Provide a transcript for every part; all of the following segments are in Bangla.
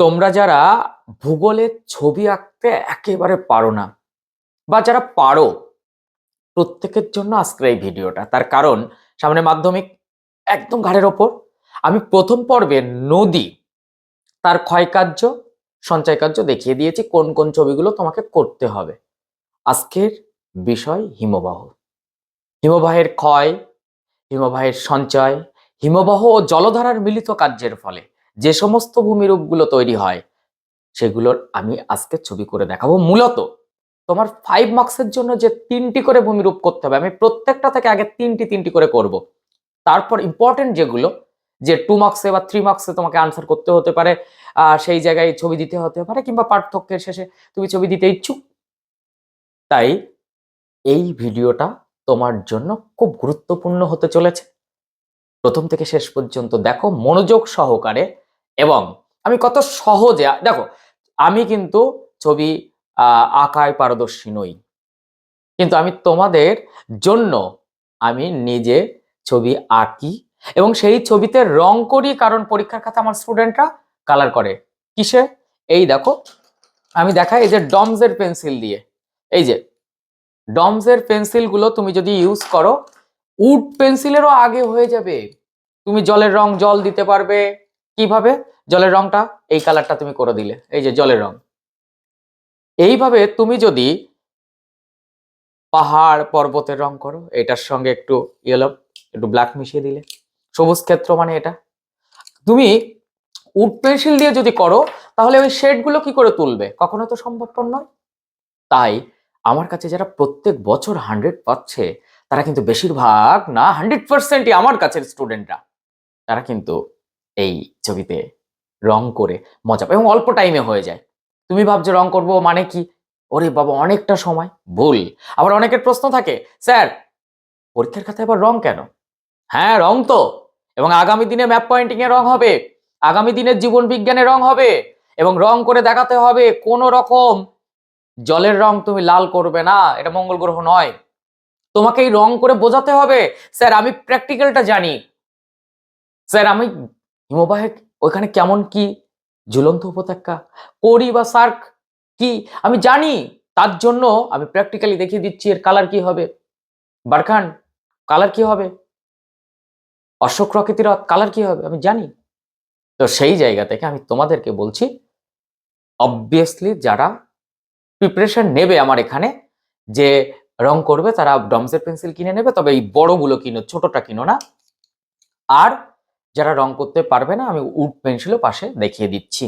তোমরা যারা ভূগোলের ছবি আঁকতে একেবারে পারো না, বা যারা পারো, প্রত্যেকের জন্য আজকের এই ভিডিওটা। তার কারণ, সামনে মাধ্যমিক একদম ঘাড়ের ওপর। আমি প্রথম পর্বে নদী, তার ক্ষয়কার্য সঞ্চয় কার্য দেখিয়ে দিয়েছি, কোন কোন ছবিগুলো তোমাকে করতে হবে। আজকের বিষয় হিমবাহ। হিমবাহের ক্ষয়, হিমবাহের সঞ্চয়, হিমবাহ ও জলধারার মিলিত কার্যের ফলে। যে সমস্ত ভূমিরূপগুলো তৈরি হয়, সেগুলোর আমি আজকে ছবি করে দেখাবো। মূলত তোমার ফাইভ মার্কসের জন্য যে তিনটি করে ভূমিরূপ করতে হবে, আমি প্রত্যেকটা থেকে আগে তিনটি তিনটি করে করব। তারপর ইম্পর্টেন্ট যেগুলো, যে টু মার্কসে বা থ্রি মার্কসে তোমাকে আনসার করতে হতে পারে সেই জায়গায় ছবি দিতে হতে পারে কিংবা পার্থক্যের শেষে তুমি ছবি দিতে ইচ্ছুক। তাই এই ভিডিওটা তোমার জন্য খুব গুরুত্বপূর্ণ হতে চলেছে। প্রথম থেকে শেষ পর্যন্ত দেখো, মনোযোগ সহকারে এবং আমি কত সহজে, দেখো, আমি কিন্তু ছবি আঁকায় পারদর্শী নই। কিন্তু আমি তোমাদের জন্য আমি নিজে ছবি আঁকি এবং সেই ছবিতে রং করি কারণ পরীক্ষার খাতা আমার স্টুডেন্টরা কালার করে। কিসে? এই দেখো, আমি দেখাই এই যে ডমসের পেন্সিল দিয়ে। এই যে, ডমসের পেন্সিলগুলো তুমি যদি ইউজ করো, উড পেন্সিলেরও আগে হয়ে যাবে। তুমি জলের রং জল দিতে পারবে। কীভাবে জলের রংটা? এই কালারটা তুমি করে দিলে। এই যে জলের রং। এইভাবে তুমি যদি পাহাড় পর্বতের রং করো, এটার সঙ্গে একটু ইয়েলো একটু ব্ল্যাক মিশিয়ে দিলে। সবুজ ক্ষেত্র মানে এটা। তুমি উড পেন্সিল দিয়ে যদি করো, তাহলে ওই শেডগুলো কি করে তুলবে? কখনো তো সম্ভবপর নয়। তাই আমার কাছে যারা প্রত্যেক বছর হান্ড্রেড পাচ্ছে, তারা কিন্তু বেশিরভাগ না হান্ড্রেড পার্সেন্টই আমার কাছের স্টুডেন্টরা তারা কিন্তু এই ছবিতে রং করে মজা পায় এবং অল্প টাইমে হয়ে যায়। তুমি ভাবছ রং করব মানে কি? ওরে বাবা, অনেকটা সময়। ভুল। আবার অনেকের প্রশ্ন থাকে, স্যার, পরীক্ষার খাতায় আবার রং কেন? হ্যাঁ রং তো। এবং আগামী দিনে ম্যাপ পয়েন্টিং এ রং হবে। আগামী দিনের জীবন বিজ্ঞানে রং হবে। এবং রং করে দেখাতে হবে কোন রকম জলের রং তুমি লাল করবে না। এটা মঙ্গল গ্রহ নয়। তোমাকে এই রং করে বোঝাতে হবে, স্যার, আমি প্র্যাকটিক্যালটা জানি। স্যার, আমি হিমবাহে ওইখানে কেমন কি ঝুলন্ত উপত্যকা করি বা সার্ক কি? আমি জানি, তার জন্য আমি প্র্যাকটিক্যালি দেখিয়ে দিচ্ছি এর কালার কি হবে। বারখান কালার কি হবে? অশোক প্রকৃতির কালার কি হবে? আমি জানি। তো সেই জায়গা থেকে আমি তোমাদেরকে বলছি অবভিয়াসলি যারা প্রিপারেশন নেবে আমার এখানে, যে রং করবে তারা ডমসের পেন্সিল কিনে নেবে, তবে এই বড়গুলো কিনো, ছোটটা কিনো না। আর যারা রং করতে পারবে না, আমি উড পেন্সিলও পাশে দেখিয়ে দিচ্ছি।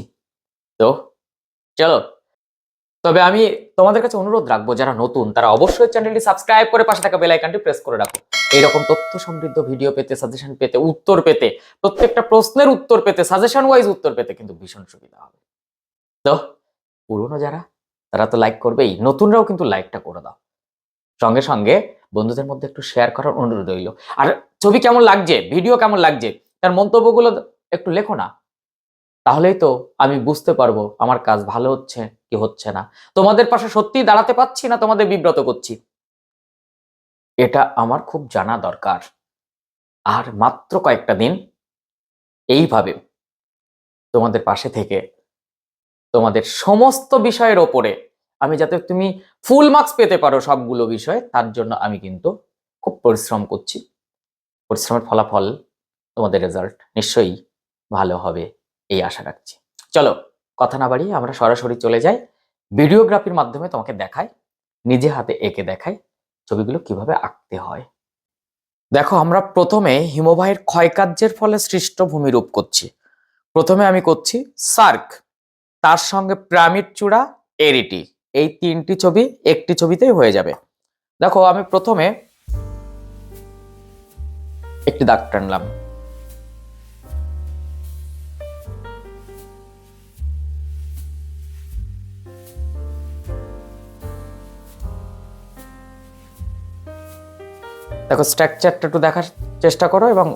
তো, চলো। তবে আমি তোমাদের কাছে অনুরোধ রাখব, যারা নতুন, তারা অবশ্যই চ্যানেলটি সাবস্ক্রাইব করে পাশে থাকা বেল আইকনটি প্রেস করে রাখো। এইরকম তথ্য সমৃদ্ধ ভিডিও পেতে, সাজেশন পেতে, উত্তর পেতে, প্রত্যেকটা প্রশ্নের উত্তর পেতে সাজেশন ওয়াইজ উত্তর পেতে কিন্তু ভীষণ সুবিধা হবে। তো, পুরনো যারা, তারা তো লাইক করবেই, নতুনরাও কিন্তু লাইকটা করে দাও। সঙ্গে সঙ্গে বন্ধুদের মধ্যে একটু শেয়ার করার অনুরোধ রইল। আর ছবি কেমন লাগছে? ভিডিও কেমন লাগছে? তার মন্তব্যগুলো একটু লেখো না। তাহলেই তো আমি বুঝতে পারব আমার কাজ ভালো হচ্ছে কি হচ্ছে না। তোমাদের পাশে সত্যি দাঁড়াতে পারছি না, তোমাদের বিব্রত করছি। এটা আমার খুব জানা দরকার। আর মাত্র কয়েকটা দিন এইভাবে তোমাদের পাশে থেকে তোমাদের সমস্ত বিষয়ের ওপরে আমি যাতে তুমি ফুল মার্কস পেতে পারো সবগুলো বিষয়ে, তার জন্য আমি কিন্তু খুব পরিশ্রম করছি। পরিশ্রমের ফলাফল তোমাদের রেজাল্ট নিশ্চয়ই ভালো হবে, এই আশা রাখছি। চলো, কথা না বাড়িয়ে আমরা সরাসরি চলে যাই। ভিডিওগ্রাফির মাধ্যমে তোমাকে দেখাই, নিজে হাতে এঁকে দেখাই ছবিগুলো কীভাবে আঁকতে হয়। দেখো, আমরা প্রথমে হিমবাহের ক্ষয়কার্যের ফলে সৃষ্ট ভূমিরূপ করছি। প্রথমে আমি করছি সার্ক, তার সঙ্গে প্রামিড চূড়া, এরিটি। এই তিনটি ছবি একটি ছবিতেই হয়ে যাবে। দেখো, আমি প্রথমে একটি দাগ টানলাম। দেখো স্ট্রাকচারটা একটু দেখার চেষ্টা করো এবং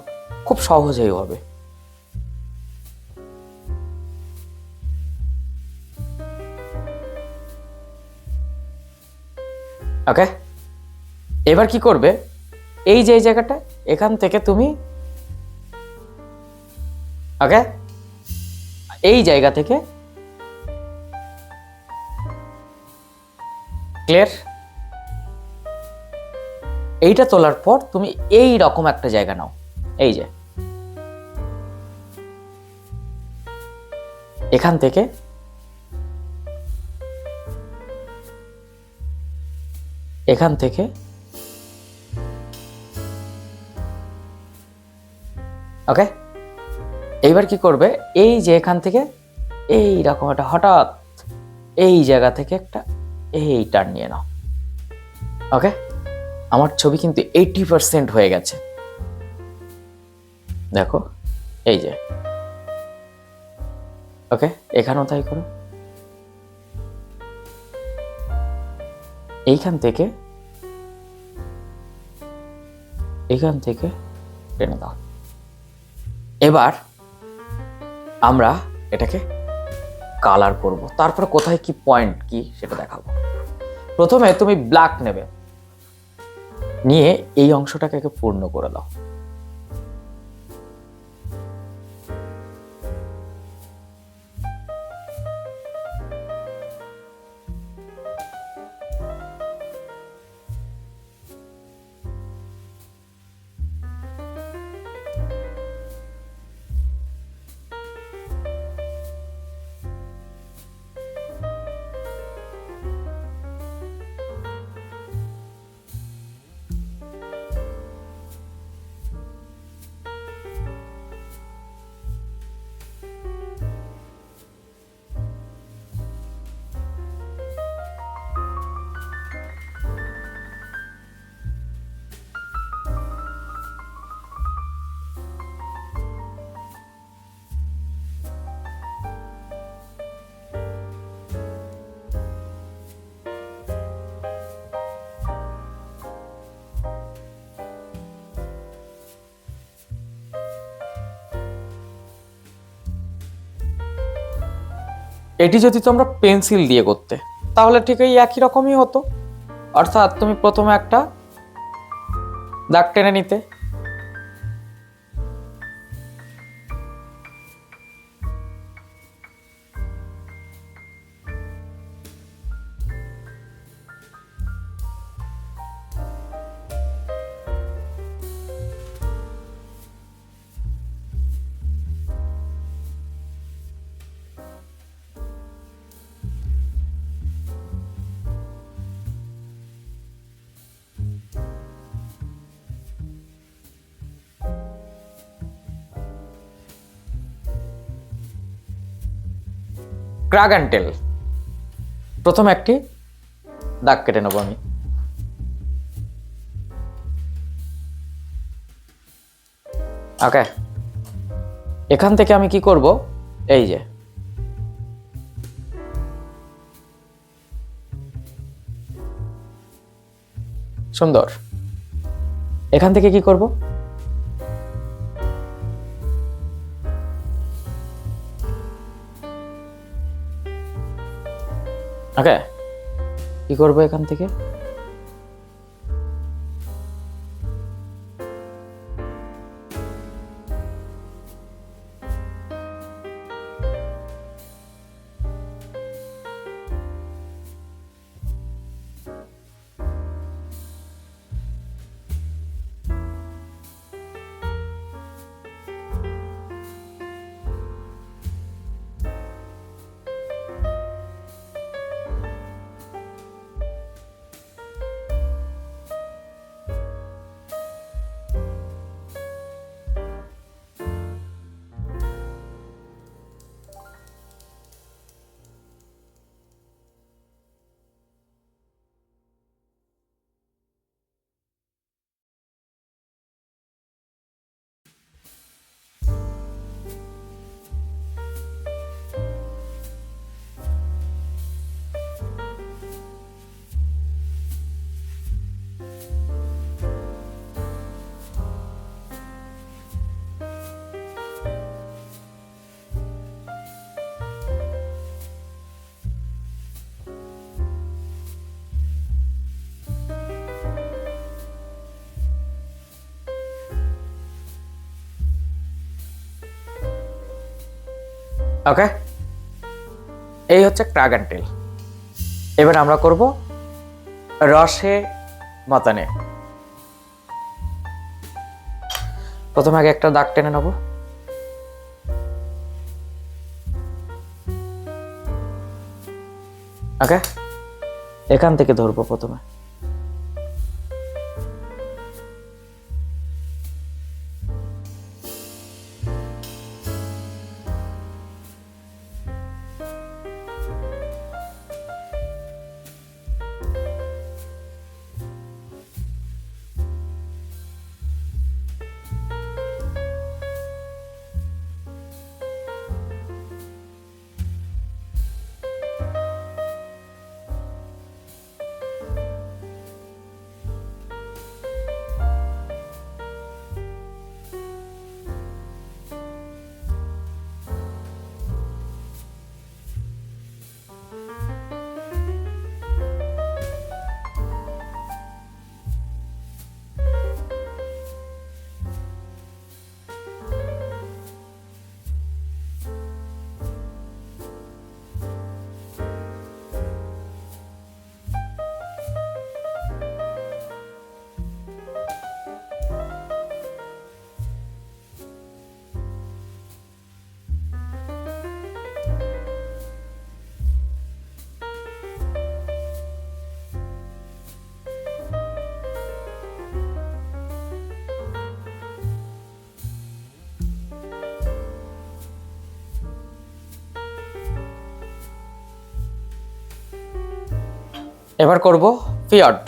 খুব সহজেই হবে। ওকে এবার কি করবে? এই যে, এই জায়গাটা, এখান থেকে তুমি ওকে এই জায়গা থেকে ক্লিয়ার এইটা তোলার পর তুমি এই রকম একটা জায়গা নাও। এই যে। এখান থেকে এখান থেকে ওকে? এইবার কি করবে? এই যে এখান থেকে এই রকম একটা হঠাৎ এই জায়গা থেকে একটা এই টার্ন নিয়ে নাও। ওকে? আমার ছবি কিন্তু এইটি পার্সেন্ট হয়ে গেছে। দেখো, এই যে। ওকে এখানেও তাই করো। এইখান থেকে এখান থেকে টেনে দাও। এবার আমরা এটাকে কালার করব। তারপরে কোথায় কি পয়েন্ট কি সেটা দেখাবো। প্রথমে তুমি ব্ল্যাক নেবে। নিয়ে এই অংশটাকে পূর্ণ করে দাও। এটি যদি তোমরা পেন্সিল দিয়ে করতে, তাহলে ঠিক এই একই রকমই হতো। অর্থাৎ তুমি প্রথমে একটা দাগ টেনে নিতে ক্রাগ অ্যান্ড টেল। প্রথম একটি দাগ কেটে নেব আমি। ওকে। এখান থেকে আমি কি করব? এই যে। সুন্দর। এখান থেকে কি করব? ওকে। কি করব এখান থেকে? ওকে এই হচ্ছে ক্রাগ অ্যান্ড টেল এবার আমরা করব রসে মাতানে। প্রথমে আগে একটা দাগ টেনে নেব। ওকে এখান থেকে ধরবো প্রথমে। এবার করব ফিয়াট।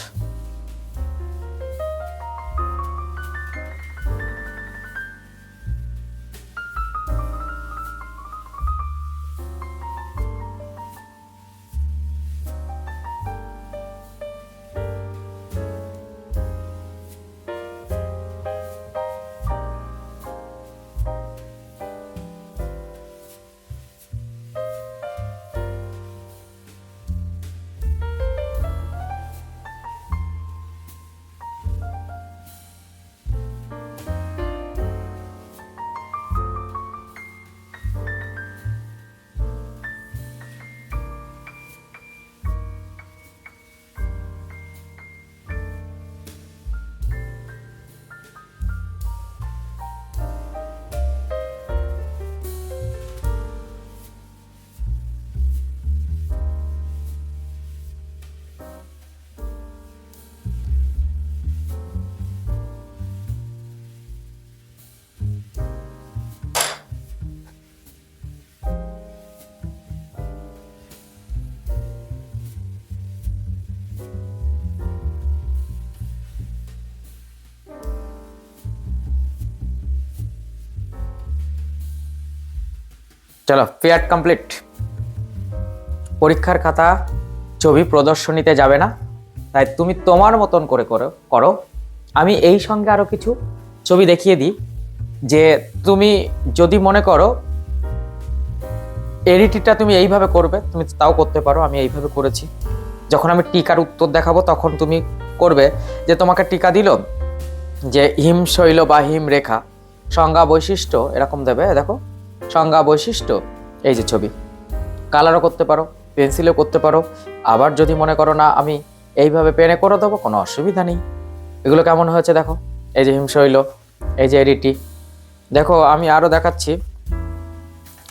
চলো ফিয়াট কমপ্লিট পরীক্ষার খাতা, ছবি প্রদর্শনীতে যাবে না। তাই তুমি তোমার মতন করে করো আমি এই সঙ্গে আরও কিছু ছবি দেখিয়ে দিই, যে তুমি যদি মনে করো এডিটিটা তুমি এইভাবে করবে, তুমি তাও করতে পারো, আমি এইভাবে করেছি। যখন আমি টিকার উত্তর দেখাবো, তখন তুমি করবে যে তোমাকে টিকা দিল যে হিম শৈল বা হিম রেখা সংজ্ঞা বৈশিষ্ট্য এরকম দেবে, দেখো। সংজ্ঞা বৈশিষ্ট্য, এই যে ছবি। কালারও করতে পারো, পেন্সিলও করতে পারো, আবার যদি মনে করো না আমি এইভাবে পেনে করে দেবো, কোনো অসুবিধা নেই। এগুলো কেমন হয়েছে দেখো, এই যে হিমশৈল, এই যে এডিটি দেখো, আমি আরও দেখাচ্ছি।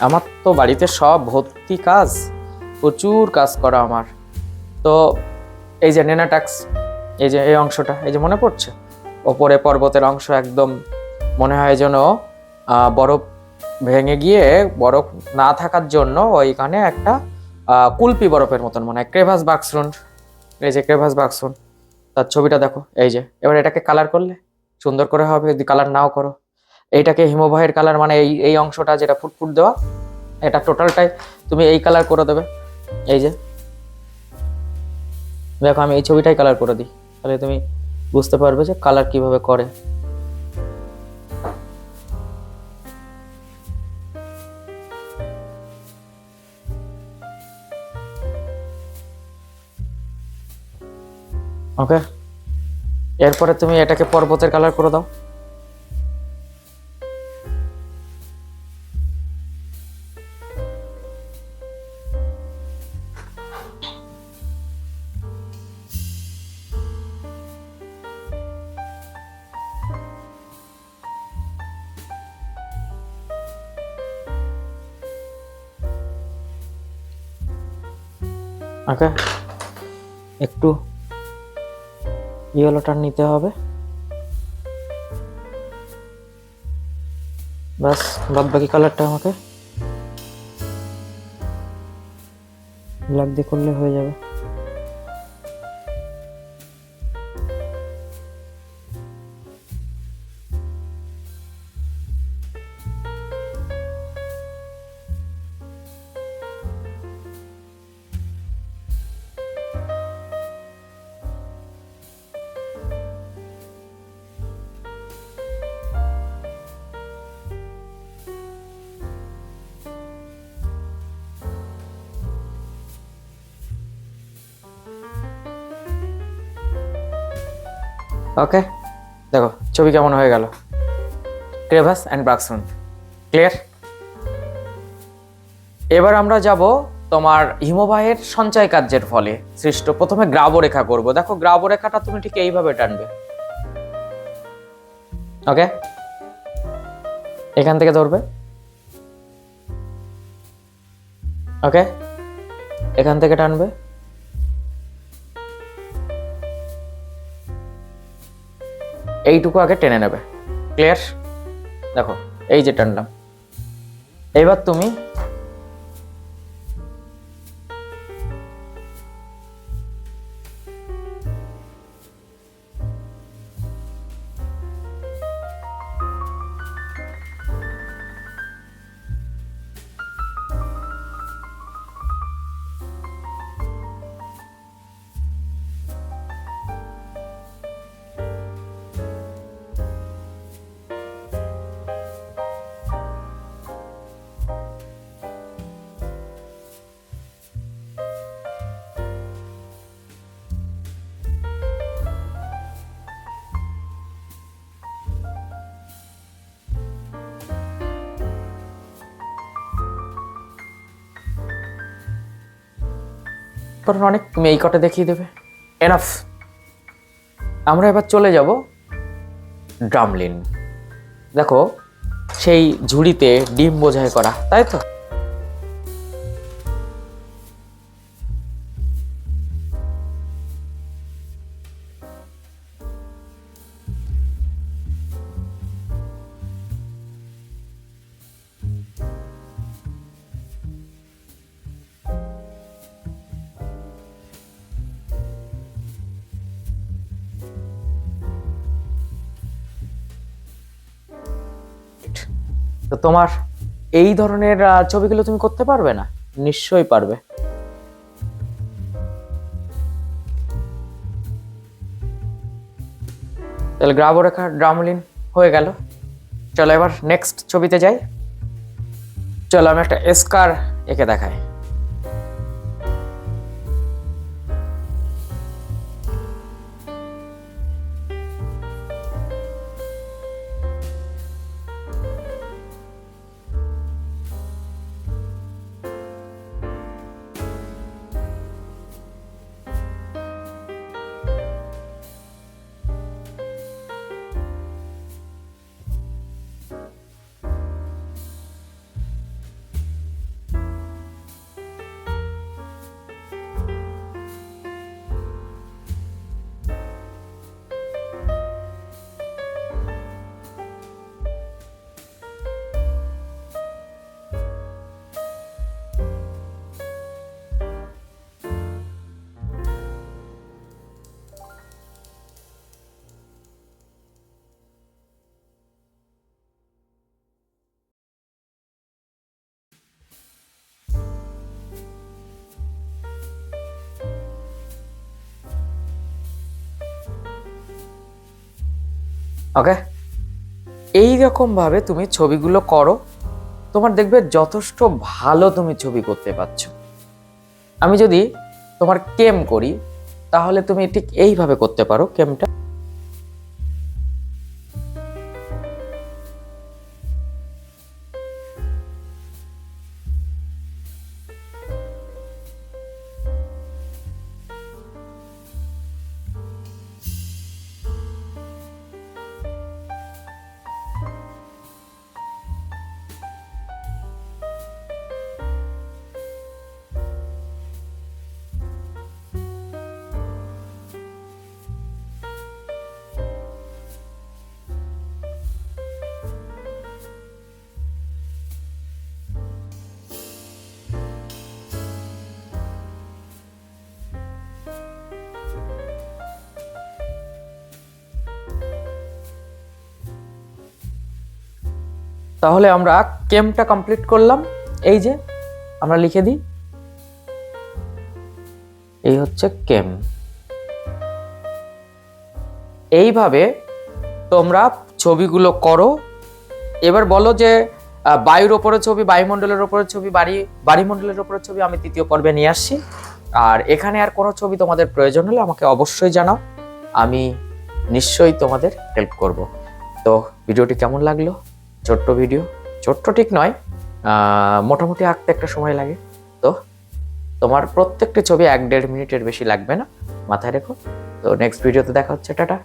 আমার তো বাড়িতে সব ভর্তি কাজ, প্রচুর কাজ করা আমার। তো এই যে নেনাটাক্স, এই যে এই অংশটা, এই যে মনে পড়ছে? ওপরে পর্বতের অংশ একদম মনে হয় যেন বরফ ভেঙে গিয়ে বরফ না থাকার জন্য ওইখানে একটা কুলপি বরফের মতন, মনে হয় ক্রেভাস বাক্সরুন এই যে ক্রেভাস বাক্সরুন তার ছবিটা দেখো, এই যে। এবার এটাকে কালার করলে সুন্দর করে হবে, যদি কালার নাও করো। এইটাকে হিমবাহের কালার মানে এই এই অংশটা যেটা ফুটফুট দেওয়া, এটা টোটালটাই তুমি এই কালার করে দেবে। এই যে। দেখো, আমি এই ছবিটাই কালার করে দিই। তাহলে তুমি বুঝতে পারবে যে কালার কীভাবে করে। ওকে এরপরে তুমি এটাকে পর্বতের কালার করে দাও Okay. ইয়েলোটা নিতে হবে। ব্যাস বাদ বাকি কালারটা আমাকে। ব্ল্যাক দিয়ে করলে হয়ে যাবে। ওকে দেখো, ছবি কেমন হয়ে গেল? ক্রেভাস অ্যান্ড ব্রাক্সন ক্লিয়ার এবার আমরা যাব তোমার হিমবাহের সঞ্চয় কার্যের ফলে। সৃষ্ট প্রথমে গ্রাবো রেখা করব। দেখো গ্রাবো রেখাটা তুমি ঠিক এইভাবে টানবে। ওকে এখান থেকে ধরবে। ওকে এখান থেকে টানবে। এইটুকু আগে টেনে নেবে। ক্লিয়ার দেখো এই যে টানলাম। এবার তুমি কারণ অনেক তুমি এই কটা দেখিয়ে দেবে। এনাফ আমরা এবার চলে যাব ড্রামলিন। দেখো, সেই ঝুড়িতে ডিম বোঝাই করা, তাই তো? তো তোমার এই ধরনের ছবিগুলো তুমি করতে পারবে না? নিশ্চয়ই পারবে। তাহলে গ্রাবো রেখা ড্রামলিন হয়ে গেল। চলো এবার নেক্সট ছবিতে যাই। চলো আমি একটা এসকার একে দেখাই। ওকে এই রকমভাবে তুমি ছবিগুলো করো, তোমার দেখবে যথেষ্ট ভালো তুমি ছবি করতে পারছ। আমি যদি তোমার কেম করি, তাহলে তুমি ঠিক এইভাবে করতে পারো কেমটা তাহলে আমরা কেমটা কমপ্লিট করলাম? এই যে, আমরা লিখে দিই। এই হচ্ছে কেম। এইভাবে তোমরা ছবিগুলো করো। এবার বলো যে বায়ুর ওপরের ছবি, বায়ুমণ্ডলের ওপরের ছবি, বাড়ি, বাড়িমণ্ডলের ওপরের ছবি আমি তৃতীয় পর্বে নিয়ে আসছি। আর এখানে আর কোনো ছবি তোমাদের প্রয়োজন হলে আমাকে অবশ্যই জানাও। আমি নিশ্চয়ই তোমাদের হেল্প করব। তো, ভিডিওটি কেমন লাগল? ছোট্ট ভিডিও। ছোট্ট ঠিক নয় মোটামুটি আঁকতে একটা সময় লাগে। তো তোমার প্রত্যেকটি ছবি এক দেড় মিনিটের বেশি লাগবে না, মাথায় রেখো। তো নেক্সট ভিডিওতে দেখা হচ্ছে, টাটা।